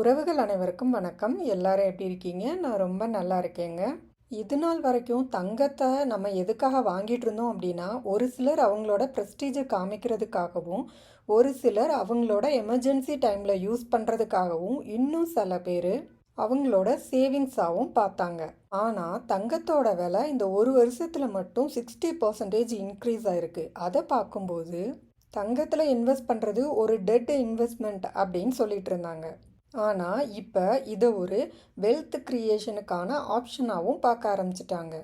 உறவுகள் அனைவருக்கும் வணக்கம். எல்லாரும் எப்படி இருக்கீங்க? நான் ரொம்ப நல்லா இருக்கேங்க. இது நாள் வரைக்கும் தங்கத்தை நம்ம எதுக்காக வாங்கிட்டு இருந்தோம் அப்படின்னா ஒரு சிலர் அவங்களோட ப்ரெஸ்டீஜை காமிக்கிறதுக்காகவும் ஒரு சிலர் அவங்களோட எமர்ஜென்சி டைமில் யூஸ் பண்ணுறதுக்காகவும் இன்னும் சில பேர் அவங்களோட சேவிங்ஸாகவும் பார்த்தாங்க. ஆனால் தங்கத்தோட விலை இந்த ஒரு வருஷத்தில் மட்டும் சிக்ஸ்டி பர்சன்டேஜ் இன்க்ரீஸ் ஆயிருக்கு. அதை பார்க்கும்போது தங்கத்தில் இன்வெஸ்ட் பண்ணுறது ஒரு டெட் இன்வெஸ்ட்மெண்ட் அப்படின்னு சொல்லிட்டு இருந்தாங்க. ஆனால் இப்போ இதை ஒரு வெல்த் க்ரியேஷனுக்கான ஆப்ஷனாகவும் பார்க்க ஆரம்பிச்சிட்டாங்க.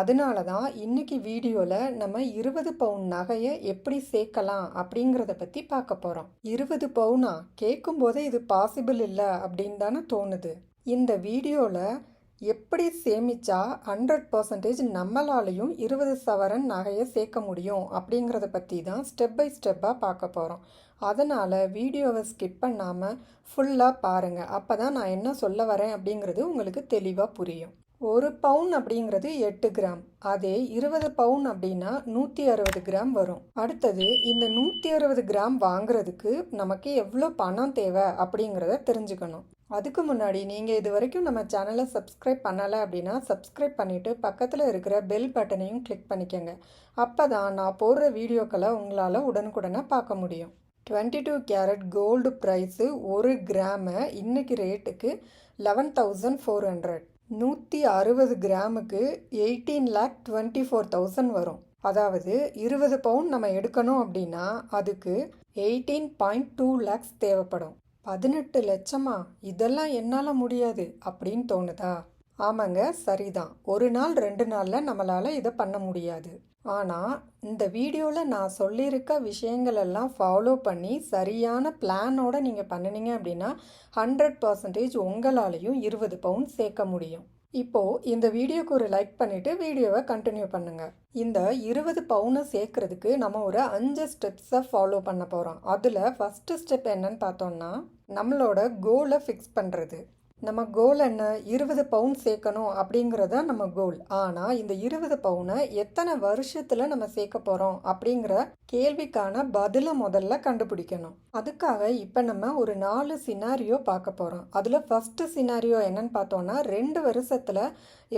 அதனால தான் இன்னைக்கு வீடியோவில் நம்ம இருபது பவுன் நகையை எப்படி சேர்க்கலாம் அப்படிங்கிறத பற்றி பார்க்க போகிறோம் இருபது பவுனா கேட்கும்போதே இது பாசிபிள் இல்லை அப்படின்னு தானே தோணுது. இந்த வீடியோவில் எப்படி சேமிச்சா ஹண்ட்ரட் பர்சன்டேஜ் நம்மளாலையும் இருபது சவரன் நகையை சேர்க்க முடியும் அப்படிங்கிறத பற்றி தான் ஸ்டெப் பை ஸ்டெப்பாக பார்க்க போகிறோம் அதனால் வீடியோவை ஸ்கிப் பண்ணாமல் ஃபுல்லாக பாருங்கள் அப்போ தான் நான் என்ன சொல்ல வரேன் அப்படிங்கிறது உங்களுக்கு தெளிவாக புரியும். ஒரு பவுன் அப்படிங்கிறது எட்டு கிராம். அதே இருபது பவுன் அப்படின்னா நூற்றி அறுபது கிராம் வரும். அடுத்தது இந்த நூற்றி அறுபது கிராம் வாங்குறதுக்கு நமக்கு எவ்வளோ பணம் தேவை அப்படிங்கிறத தெரிஞ்சுக்கணும். அதுக்கு முன்னாடி நீங்கள் இது வரைக்கும் நம்ம சேனலை சப்ஸ்கிரைப் பண்ணலை அப்படின்னா சப்ஸ்கிரைப் பண்ணிவிட்டு பக்கத்தில் இருக்கிற பெல் பட்டனையும் கிளிக் பண்ணிக்கோங்க. அப்போ தான் நான் போடுற வீடியோக்களை உங்களால் உடனுக்குடனே பார்க்க முடியும். Twenty two carat gold price ஒரு கிராமை இன்னைக்கு ரேட்டுக்கு லெவன் தௌசண்ட் ஃபோர் ஹண்ட்ரட். நூற்றி அறுபது கிராமுக்கு eighteen lakh twenty four thousand வரும். அதாவது இருபது பவுன் நம்ம எடுக்கணும் அப்படின்னா அதுக்கு எயிட்டீன் பாயிண்ட் டூ லேக்ஸ் தேவைப்படும். பதினெட்டு லட்சமா? இதெல்லாம் என்னால் முடியாது அப்படின்னு தோணுதா? ஆமாங்க சரிதான். ஒரு நாள் ரெண்டு நாளில் நம்மளால் இதை பண்ண முடியாது. ஆனால் இந்த வீடியோவில் நான் சொல்லியிருக்க விஷயங்கள் எல்லாம் ஃபாலோ பண்ணி சரியான பிளானோடு நீங்கள் பண்ணினீங்க அப்படின்னா ஹண்ட்ரட் பர்சன்டேஜ் உங்களாலையும் இருபது பவுன் சேர்க்க முடியும். இப்போது இந்த வீடியோக்கு ஒரு லைக் பண்ணிவிட்டு வீடியோவை கண்டினியூ பண்ணுங்கள் இந்த இருபது பவுனை சேர்க்கறதுக்கு நம்ம ஒரு அஞ்சு ஸ்டெப்ஸை ஃபாலோ பண்ண போகிறோம் அதில் ஃபஸ்ட்டு ஸ்டெப் என்னன்னு பார்த்தோம்னா நம்மளோட கோலை ஃபிக்ஸ் பண்ணுறது நம்ம கோல் என்ன? இருபது பவுன் சேர்க்கணும் அப்படிங்கிறத நம்ம கோல் ஆனால் இந்த இருபது பவுனை எத்தனை வருஷத்தில் நம்ம சேர்க்க போகிறோம் அப்படிங்கிற கேள்விக்கான பதிலை முதல்ல கண்டுபிடிக்கணும். அதுக்காக இப்போ நம்ம ஒரு நாலு சினாரியோ பார்க்க போகிறோம் அதில் ஃபஸ்ட்டு சினாரியோ என்னன்னு பார்த்தோன்னா ரெண்டு வருஷத்தில்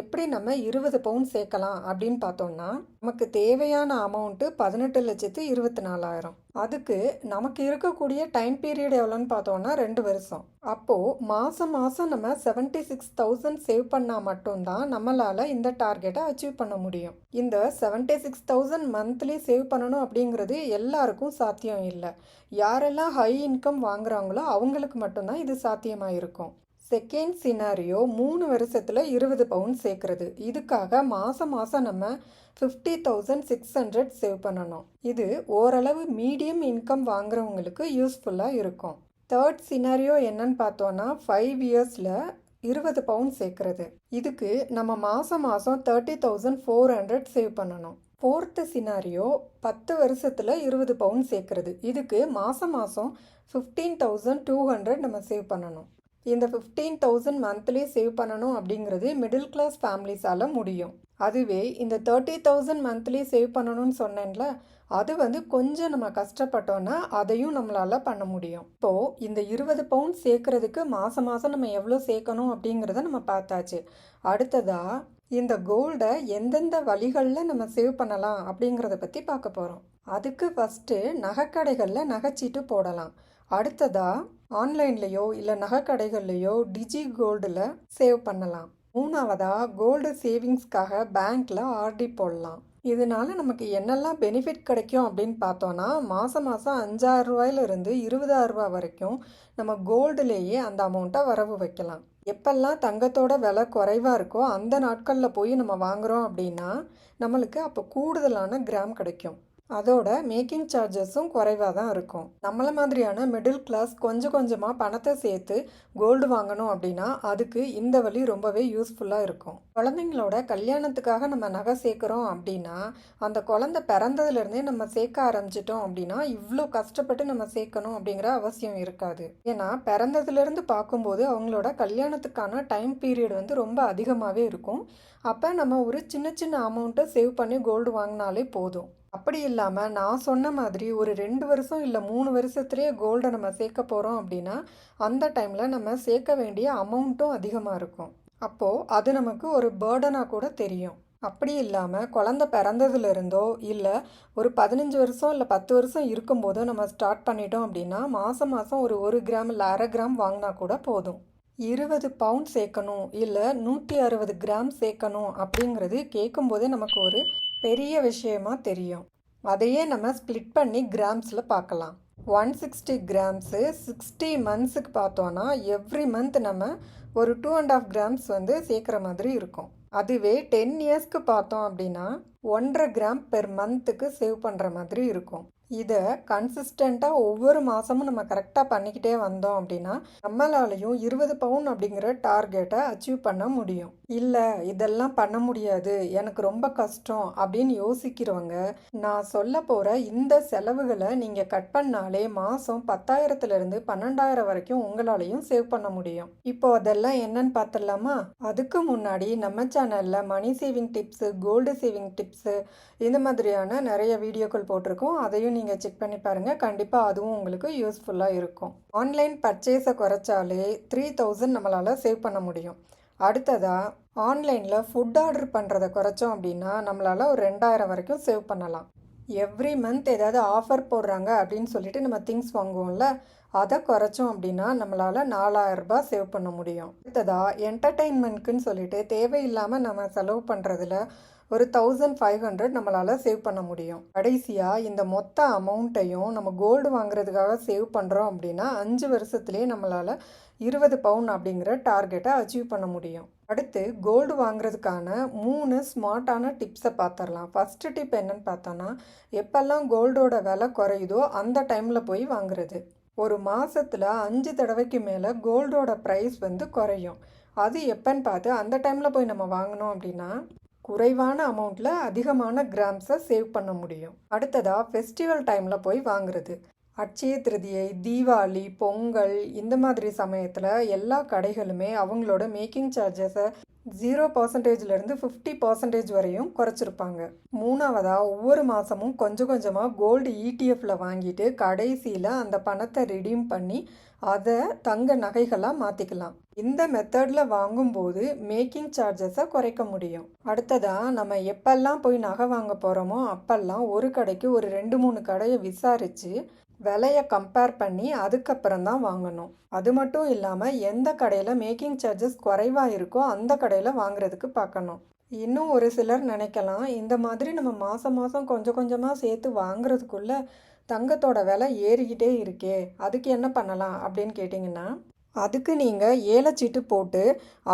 எப்படி நம்ம இருபது பவுன் சேர்க்கலாம் அப்படின்னு பார்த்தோம்னா நமக்கு தேவையான அமௌண்ட்டு பதினெட்டு லட்சத்து இருபத்தி நாலாயிரம் அதுக்கு நமக்கு இருக்கக்கூடிய டைம் பீரியட் எவ்வளோன்னு பார்த்தோம்னா ரெண்டு வருஷம். அப்போது மாதம் மாதம் நம்ம செவன்ட்டி சிக்ஸ் தௌசண்ட் சேவ் பண்ணால் மட்டும்தான் நம்மளால் இந்த டார்கெட்டை அச்சீவ் பண்ண முடியும். இந்த seventy six thousand monthly save பண்ணணும் அப்படிங்கிறது எல்லாருக்கும் சாத்தியம் இல்லை. யாரெல்லாம் ஹை இன்கம் வாங்குறாங்களோ அவங்களுக்கு மட்டும்தான் இது சாத்தியமாக இருக்கும். செகண்ட் சினாரியோ மூணு வருஷத்தில் இருபது பவுன் சேர்க்குறது. இதுக்காக மாதம் மாதம் நம்ம fifty thousand six hundred save பண்ணணும். இது ஓரளவு மீடியம் இன்கம் வாங்குறவங்களுக்கு யூஸ்ஃபுல்லாக இருக்கும். தேர்ட் சினாரியோ என்னன்னு பார்த்தோன்னா ஃபைவ் இயர்ஸில் இருபது பவுன் சேர்க்குறது. இதுக்கு நம்ம மாதம் மாதம் thirty thousand four hundred save பண்ணணும். ஃபோர்த்து சினாரியோ பத்து வருஷத்தில் இருபது பவுன் சேர்க்குறது. இதுக்கு மாதம் மாதம் ஃபிஃப்டீன் தௌசண்ட் டூ ஹண்ட்ரட் நம்ம சேவ் பண்ணணும். இந்த ஃபிஃப்டீன் தௌசண்ட் மந்த்லி சேவ் பண்ணணும் அப்படிங்கிறது மிடில் கிளாஸ் ஃபேமிலிஸால் முடியும். அதுவே இந்த தேர்ட்டி தௌசண்ட் மந்த்லி சேவ் பண்ணணும்னு சொன்னேன்ல அது வந்து கொஞ்சம் நம்ம கஷ்டப்பட்டோன்னா அதையும் நம்மளால் பண்ண முடியும். இப்போது இந்த இருபது பவுண்ட் சேர்க்கறதுக்கு மாதம் மாதம் நம்ம எவ்வளோ சேர்க்கணும் அப்படிங்கிறத நம்ம பார்த்தாச்சு. அடுத்ததாக இந்த கோல்டை எந்தெந்த வழிகளில் நம்ம சேவ் பண்ணலாம் அப்படிங்கிறத பற்றி பார்க்க போகிறோம் அதுக்கு ஃபஸ்ட்டு நகைக்கடைகளில் நகைச்சீட்டு போடலாம். அடுத்ததாக ஆன்லைன்லேயோ இல்லை நகைக்கடைகள்லையோ டிஜி கோல்டில் சேவ் பண்ணலாம். மூணாவதாக கோல்டு சேவிங்ஸ்க்காக பேங்க்கில் ஆர்டி போடலாம். இதனால நமக்கு என்னெல்லாம் பெனிஃபிட் கிடைக்கும் அப்படின்னு பார்த்தோன்னா மாதம் மாதம் அஞ்சாயிரம் ரூபாயிலிருந்து இருபதாயிரம் ரூபாய் வரைக்கும் நம்ம கோல்டுலேயே அந்த அமௌண்ட்டை வரவு வைக்கலாம். எப்பெல்லாம் தங்கத்தோட விலை குறைவாக இருக்கோ அந்த நாட்களில் போய் நம்ம வாங்குகிறோம் அப்படின்னா நம்மளுக்கு அப்போ கூடுதலான கிராம் கிடைக்கும். அதோட மேக்கிங் சார்ஜஸும் குறைவாக தான் இருக்கும். நம்மள மாதிரியான மிடில் கிளாஸ் கொஞ்சம் கொஞ்சமாக பணத்தை சேர்த்து கோல்டு வாங்கணும் அப்படின்னா அதுக்கு இந்த வழி ரொம்பவே யூஸ்ஃபுல்லாக இருக்கும். குழந்தைங்களோட கல்யாணத்துக்காக நம்ம நகை சேர்க்குறோம் அப்படின்னா அந்த குழந்தை பிறந்ததுலேருந்தே நம்ம சேர்க்க ஆரம்பிச்சிட்டோம் அப்படின்னா இவ்வளோ கஷ்டப்பட்டு நம்ம சேர்க்கணும் அப்படிங்கிற அவசியம் இருக்காது. ஏன்னா பிறந்ததுலேருந்து பார்க்கும்போது அவங்களோட கல்யாணத்துக்கான டைம் பீரியட் வந்து ரொம்ப அதிகமாகவே இருக்கும். அப்போ நம்ம ஒரு சின்ன சின்ன அமௌண்ட்டை சேவ் பண்ணி கோல்டு வாங்கினாலே போதும். அப்படி இல்லாமல் நான் சொன்ன மாதிரி ஒரு ரெண்டு வருஷம் இல்லை மூணு வருஷத்துலேயே கோல்டை நம்ம சேர்க்க போகிறோம் அப்படின்னா அந்த டைமில் நம்ம சேர்க்க வேண்டிய அமௌண்ட்டும் அதிகமாக இருக்கும். அப்போது அது நமக்கு ஒரு பேர்டனாக கூட தெரியும். அப்படி இல்லாமல் குழந்த பிறந்ததுலேருந்தோ இல்லை ஒரு பதினஞ்சு வருஷம் இல்லை பத்து வருஷம் இருக்கும்போதோ நம்ம ஸ்டார்ட் பண்ணிட்டோம் அப்படின்னா மாதம் மாதம் ஒரு ஒரு கிராம் இல்லை அரை கிராம் வாங்கினா கூட போதும். இருபது பவுண்ட் சேர்க்கணும் இல்லை நூற்றி அறுபது கிராம் சேர்க்கணும் அப்படிங்கிறது கேட்கும்போதே நமக்கு ஒரு பெரிய விஷயமா தெரியும். அதையே நம்ம ஸ்ப்ளிட் பண்ணி கிராம்ஸில் பார்க்கலாம். ஒன் சிக்ஸ்டி கிராம்ஸு சிக்ஸ்டி மந்த்ஸுக்கு பார்த்தோன்னா எவ்ரி மந்த் நம்ம ஒரு டூ அண்ட் ஆஃப் கிராம்ஸ் வந்து சேர்க்குற மாதிரி இருக்கும். அதுவே டென் இயர்ஸ்க்கு பார்த்தோம் அப்படின்னா ஒன்றரை கிராம் பெர் மந்த்துக்கு சேவ் பண்ணுற மாதிரி இருக்கும். இதை கன்சிஸ்டண்ட்டாக ஒவ்வொரு மாதமும் நம்ம கரெக்டாக பண்ணிக்கிட்டே வந்தோம் அப்படின்னா நம்மளாலையும் இருபது பவுன் அப்படிங்கிற டார்கெட்டை அச்சீவ் பண்ண முடியும். இல்லை இதெல்லாம் பண்ண முடியாது எனக்கு ரொம்ப கஷ்டம் அப்படின்னு யோசிக்கிறவங்க நான் சொல்ல போகிற இந்த செலவுகளை நீங்கள் கட் பண்ணாலே மாதம் பத்தாயிரத்துலேருந்து பன்னெண்டாயிரம் வரைக்கும் உங்களாலையும் சேவ் பண்ண முடியும். இப்போ அதெல்லாம் என்னன்னு பார்த்துடலாமா அதுக்கு முன்னாடி நம்ம சேனலில் money saving tips gold saving tips இந்த மாதிரியான நிறைய வீடியோக்கள் போட்டிருக்கோம். அதையும் நீங்கள் செக் பண்ணி பாருங்கள் கண்டிப்பாக அதுவும் உங்களுக்கு யூஸ்ஃபுல்லாக இருக்கும். ஆன்லைன் பர்ச்சேஸை குறைச்சாலே த்ரீ தௌசண்ட் நம்மளால் சேவ் பண்ண முடியும். அடுத்ததாக ஆன்லைனில் ஃபுட் ஆர்டர் பண்ணுறதை குறைச்சோம் அப்படின்னா நம்மளால் ஒரு ரெண்டாயிரம் வரைக்கும் சேவ் பண்ணலாம். எவ்ரி மந்த் ஏதாவது ஆஃபர் போடுறாங்க அப்படின்னு சொல்லிட்டு நம்ம திங்ஸ் வாங்குவோம்ல அதை குறைச்சோம் அப்படின்னா நம்மளால் நாலாயிரரூபா சேவ் பண்ண முடியும். அடுத்ததாக என்டர்டெயின்மெண்ட்க்குன்னு சொல்லிட்டு தேவையில்லாமல் நம்ம செலவு பண்ணுறதுல ஒரு தௌசண்ட் ஃபைவ் ஹண்ட்ரட் நம்மளால் சேவ் பண்ண முடியும். கடைசியாக இந்த மொத்த அமௌண்ட்டையும் நம்ம கோல்டு வாங்குறதுக்காக சேவ் பண்ணுறோம் அப்படின்னா அஞ்சு வருஷத்துலேயே நம்மளால் இருபது பவுன் அப்படிங்கிற டார்கெட்டை அச்சீவ் பண்ண முடியும். அடுத்து கோல்டு வாங்குறதுக்கான மூணு ஸ்மார்ட்டான டிப்ஸை பார்த்துடலாம் ஃபஸ்ட்டு டிப் என்னன்னு பார்த்தோன்னா எப்பெல்லாம் கோல்டோட விலை குறையுதோ அந்த டைமில் போய் வாங்குறது. ஒரு மாதத்தில் அஞ்சு தடவைக்கு மேலே கோல்டோட ப்ரைஸ் வந்து குறையும். அது எப்போன்னு பார்த்து அந்த டைமில் போய் நம்ம வாங்கினோம் அப்படின்னா குறைவான அமௌண்ட்டில் அதிகமான கிராம்ஸை சேவ் பண்ண முடியும். அடுத்ததாக ஃபெஸ்டிவல் டைமில் போய் வாங்குறது. அட்சய திருதியை தீபாவளி பொங்கல் இந்த மாதிரி சமயத்தில் எல்லா கடைகளுமே அவங்களோட மேக்கிங் சார்ஜஸை ஜீரோ பர்சன்டேஜ்லேருந்து ஃபிஃப்டி பர்சன்டேஜ் வரையும் குறைச்சிருப்பாங்க. மூணாவதாக ஒவ்வொரு மாதமும் கொஞ்சம் கொஞ்சமாக கோல்டு இடிஎஃப்பில் வாங்கிட்டு கடைசியில் அந்த பணத்தை ரிடீம் பண்ணி அதை தங்க நகைகளாக மாற்றிக்கலாம் இந்த மெத்தடில் வாங்கும்போது மேக்கிங் சார்ஜஸை குறைக்க முடியும். அடுத்ததாக நம்ம எப்பெல்லாம் போய் நகை வாங்க போகிறோமோ அப்பெல்லாம் ஒரு கடைக்கு ஒரு ரெண்டு மூணு கடையை விசாரித்து விலையை கம்பேர் பண்ணி அதுக்கப்புறம் தான் வாங்கணும். அது மட்டும் இல்லாமல் எந்த கடையில் மேக்கிங் சார்ஜஸ் குறைவாக இருக்கோ அந்த கடையில் வாங்குறதுக்கு பார்க்கணும். இன்னும் ஒரு சிலர் நினைக்கலாம் இந்த மாதிரி நம்ம மாதம் மாதம் கொஞ்சம் கொஞ்சமாக சேர்த்து வாங்குறதுக்குள்ளே தங்கத்தோட விலை ஏறிக்கிட்டே இருக்கே அதுக்கு என்ன பண்ணலாம் அப்படின்னு கேட்டிங்கன்னா அதுக்கு நீங்கள் ஏலச்சீட்டு போட்டு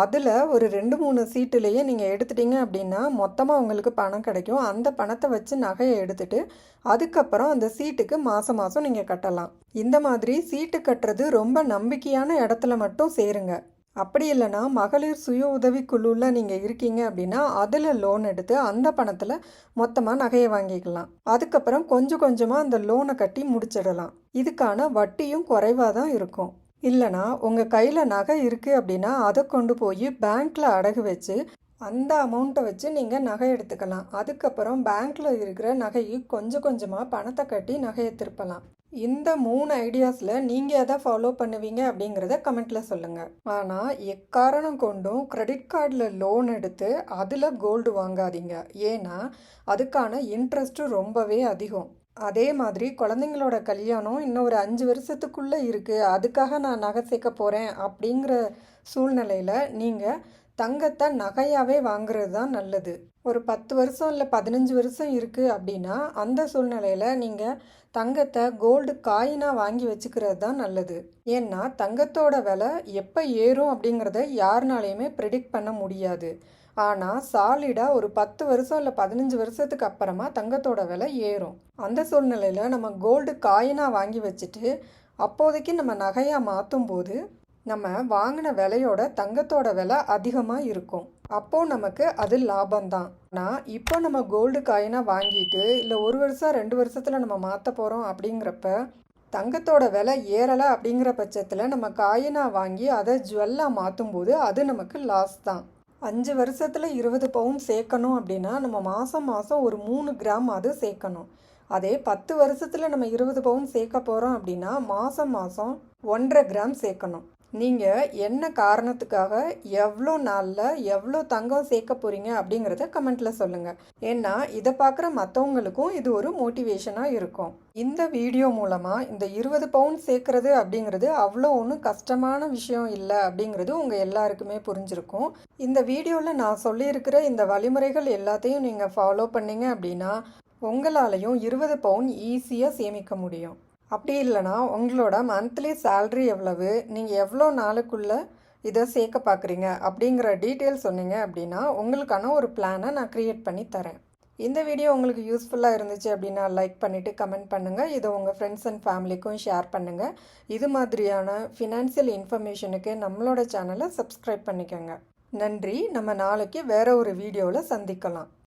அதில் ஒரு ரெண்டு மூணு சீட்டுலேயே நீங்கள் எடுத்துட்டீங்க அப்படின்னா மொத்தமாக உங்களுக்கு பணம் கிடைக்கும். அந்த பணத்தை வச்சு நகையை எடுத்துட்டு அதுக்கப்புறம் அந்த சீட்டுக்கு மாதம் மாதம் நீங்கள் கட்டலாம். இந்த மாதிரி சீட்டு கட்டுறது ரொம்ப நம்பிக்கையான இடத்துல மட்டும் சேருங்க. அப்படி இல்லைன்னா மகளிர் சுய உதவி குழுவில் நீங்கள் இருக்கீங்க அப்படின்னா அதில் லோன் எடுத்து அந்த பணத்தில் மொத்தமாக நகையை வாங்கிக்கலாம். அதுக்கப்புறம் கொஞ்சம் கொஞ்சமாக அந்த லோனை கட்டி முடிச்சிடலாம். இதுக்கான வட்டியும் குறைவாக தான் இருக்கும். இல்லைனா உங்கள் கையில் நகை இருக்குது அப்படின்னா அதை கொண்டு போய் பேங்க்கில் அடகு வச்சு அந்த அமௌண்ட்டை வச்சு நீங்கள் நகை எடுத்துக்கலாம். அதுக்கப்புறம் பேங்க்கில் இருக்கிற நகையை கொஞ்சம் கொஞ்சமாக பணத்தை கட்டி நகையை திருப்பலாம். இந்த மூணு ஐடியாஸில் நீங்கள் எதை ஃபாலோ பண்ணுவீங்க அப்படிங்கிறத கமெண்ட்டில் சொல்லுங்கள் ஆனால் எக்காரணம் கொண்டும் கிரெடிட் கார்டில் லோன் எடுத்து அதில் கோல்டு வாங்காதீங்க. ஏன்னா அதுக்கான இன்ட்ரெஸ்ட்டு ரொம்பவே அதிகம். அதே மாதிரி குழந்தைங்களோட கல்யாணம் இன்னும் ஒரு அஞ்சு வருஷத்துக்குள்ளே இருக்குது அதுக்காக நான் நகை சேர்க்க போகிறேன் அப்படிங்கிற சூழ்நிலையில் நீங்கள் தங்கத்தை நகையாகவே வாங்குறது தான் நல்லது. ஒரு பத்து வருஷம் இல்லை பதினஞ்சு வருஷம் இருக்குது அப்படின்னா அந்த சூழ்நிலையில் நீங்கள் தங்கத்தை கோல்டு காயினாக வாங்கி வச்சுக்கிறது தான் நல்லது. ஏன்னா தங்கத்தோட விலை எப்போ ஏறும் அப்படிங்கிறத யாருனாலையுமே ப்ரிடிக்ட் பண்ண முடியாது. ஆனால் சாலிடாக ஒரு பத்து வருஷம் இல்லை பதினஞ்சு வருஷத்துக்கு அப்புறமா தங்கத்தோட விலை ஏறும். அந்த சூழ்நிலையில் நம்ம கோல்டு காயினாக வாங்கி வச்சுட்டு அப்போதைக்கு நம்ம நகையாக மாற்றும் போது நம்ம வாங்கின விலையோட தங்கத்தோட விலை அதிகமாக இருக்கும். அப்போது நமக்கு அது லாபம்தான். ஆனால் இப்போ நம்ம கோல்டு காயினாக வாங்கிட்டு இல்லை ஒரு வருஷம் ரெண்டு வருஷத்தில் நம்ம மாற்ற போகிறோம் அப்படிங்கிறப்ப தங்கத்தோட விலை ஏறலை அப்படிங்கிற பட்சத்தில் நம்ம காயினாக வாங்கி அதை ஜுவல்லாக மாற்றும் போது அது நமக்கு லாஸ் தான். அஞ்சு வருஷத்தில் இருபது பவுன் சேர்க்கணும் அப்படின்னா நம்ம மாதம் மாதம் ஒரு மூணு கிராம் அது சேர்க்கணும். அதே பத்து வருஷத்தில் நம்ம இருபது பவுன் சேர்க்க போகிறோம் அப்படின்னா மாதம் மாதம் ஒன்றரை கிராம் சேர்க்கணும். நீங்கள் என்ன காரணத்துக்காக எவ்வளோ நாளில் எவ்வளோ தங்கம் சேர்க்க போகிறீங்க அப்படிங்கிறத கமெண்ட்டில் சொல்லுங்கள் ஏன்னா இதை பார்க்குற மற்றவங்களுக்கும் இது ஒரு மோட்டிவேஷனாக இருக்கும். இந்த வீடியோ மூலமாக இந்த இருபது பவுன் சேர்க்குறது அப்படிங்கிறது அவ்வளோ ஒன்றும் கஷ்டமான விஷயம் இல்லை அப்படிங்கிறது உங்கள் எல்லாருக்குமே புரிஞ்சிருக்கும். இந்த வீடியோவில் நான் சொல்லியிருக்கிற இந்த வழிமுறைகள் எல்லாத்தையும் நீங்கள் ஃபாலோ பண்ணீங்க அப்படின்னா உங்களாலையும் இருபது பவுன் ஈஸியாக சேமிக்க முடியும். அப்படி இல்லைனா உங்களோட மந்த்லி சேல்ரி எவ்வளவு? நீங்கள் எவ்வளோ நாளுக்குள்ளே இதை சேர்க்க பார்க்குறீங்க? அப்படிங்கிற டீட்டெயில் சொன்னீங்க அப்படின்னா உங்களுக்கான ஒரு பிளானை நான் க்ரியேட் பண்ணி தரேன். இந்த வீடியோ உங்களுக்கு யூஸ்ஃபுல்லாக இருந்துச்சு அப்படின்னா லைக் பண்ணிவிட்டு கமெண்ட் பண்ணுங்கள் இதை உங்கள் ஃப்ரெண்ட்ஸ் அண்ட் ஃபேமிலிக்கும் ஷேர் பண்ணுங்கள் இது மாதிரியான ஃபினான்ஷியல் இன்ஃபர்மேஷனுக்கு நம்மளோட சேனலை சப்ஸ்கிரைப் பண்ணிக்கோங்க. நன்றி. நம்ம நாளைக்கு வேறு ஒரு வீடியோவில் சந்திக்கலாம்.